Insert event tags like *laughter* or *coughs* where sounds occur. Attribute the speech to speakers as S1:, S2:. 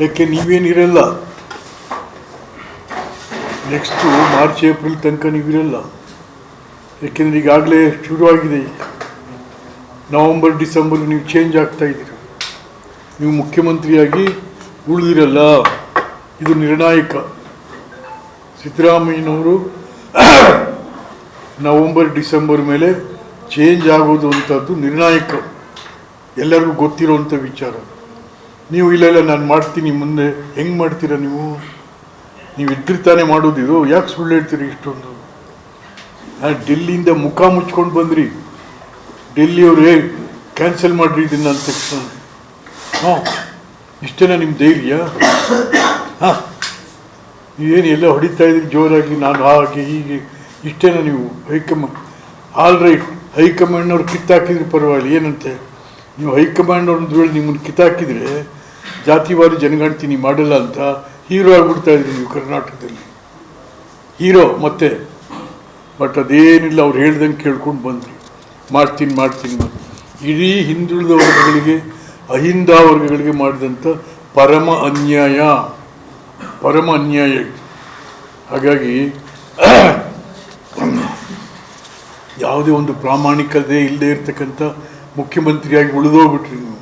S1: ಯಾಕೆ ನೀವೇನಿರಲ್ಲ. Next March April ತನಕ ನೀವಿರಲ್ಲ. ಯಾಕೆಂದರೆ ಈಗಾಗಲೇ ಶುರುವಾಗಿದೆ ಈಗ. ನವಂಬರ್ ಡಿಸೆಂಬರ್ ನೀವು ಚೇಂಜ್ ಆಗ್ತಾ ಇದ್ದೀರಿ. ನೀವು ಮುಖ್ಯಮಂತ್ರಿಯಾಗಿ ಉಳಿದಿರಲ್ಲ. ಇದು ನಿರ್ಣಾಯಕ. ಸಿದ್ದರಾಮಯ್ಯನವರು *coughs* ನವಂಬರ್ ಡಿಸೆಂಬರ್ ಮೇಲೆ ಚೇಂಜ್ ಆಗೋದು ಅಂಥದ್ದು ನಿರ್ಣಾಯಕ. ಎಲ್ಲರಿಗೂ ಗೊತ್ತಿರೋವಂಥ ವಿಚಾರ. ನೀವು ಇಲ್ಲ ನಾನು ಮಾಡ್ತೀನಿ, ಮುಂದೆ ಹೆಂಗೆ ಮಾಡ್ತೀರಾ ನೀವು? ನೀವು ಇದ್ರೆ ತಾನೇ ಇದು. ಯಾಕೆ ಸುಳ್ಳು ಹೇಳ್ತೀರಿ ಇಷ್ಟೊಂದು? ನಾನು ಡೆಲ್ಲಿಯಿಂದ ಮುಖ ಮುಚ್ಕೊಂಡು ಬಂದ್ರಿ. ಡೆಲ್ಲಿಯವರು ಹೇ ಕ್ಯಾನ್ಸಲ್ ಮಾಡಿರಿ ಇದನ್ನ ನನ್ನ ತಕ್ಷಣ ಹಾಂ ಇಷ್ಟೇನಾ ನಿಮ್ಮ ಧೈರ್ಯ? ಹಾಂ, ಏನು ಎಲ್ಲ ಹೊಡಿತಾ ಇದ್ರಿ? ಜೋರಾಗಿ, ನಾನು ಹಾಗೆ, ಹೀಗೆ ಇಷ್ಟೇನಾ ನೀವು ಹೈಕಮಾಂಡ್ ಆಲ್ ರೈಟ್ ಹೈಕಮಾಂಡ್ನವ್ರು ಕಿತ್ತಾಕಿದ್ರೆ ಪರವಾಗಿಲ್ಲ, ಏನಂತೆ? ನೀವು ಹೈಕಮಾಂಡ್ ವೇಳೆ ನಿಮ್ಮನ್ನು ಕಿತ್ತಾಕಿದ್ರೆ ಜಾತಿವಾರು ಜನಗಣತಿ ನೀವು ಮಾಡಲ್ಲ ಅಂತ ಹೀರೋ ಆಗ್ಬಿಡ್ತಾ ಇದ್ರಿ ನೀವು ಕರ್ನಾಟಕದಲ್ಲಿ. ಹೀರೋ ಮತ್ತೆ, ಬಟ್ ಅದೇನಿಲ್ಲ, ಅವ್ರು ಹೇಳ್ದಂಗೆ ಕೇಳ್ಕೊಂಡು ಬಂದ್ರಿ. ಮಾಡ್ತೀನಿ ಮಾಡ್ತೀನಿ ಮಾಡಿ ಇಡೀ ಹಿಂದುಳಿದ ವರ್ಗಗಳಿಗೆ, ಅಹಿಂದ ವರ್ಗಗಳಿಗೆ ಮಾಡಿದಂಥ ಪರಮ ಅನ್ಯಾಯ. ಪರಮ ಅನ್ಯಾಯ ಹಾಗಾಗಿ, ಯಾವುದೇ ಒಂದು ಪ್ರಾಮಾಣಿಕತೆ ಇಲ್ಲದೆ ಇರ್ತಕ್ಕಂಥ ಮುಖ್ಯಮಂತ್ರಿಯಾಗಿ ಉಳಿದೋಗ್ಬಿಟ್ರಿ ನೀವು.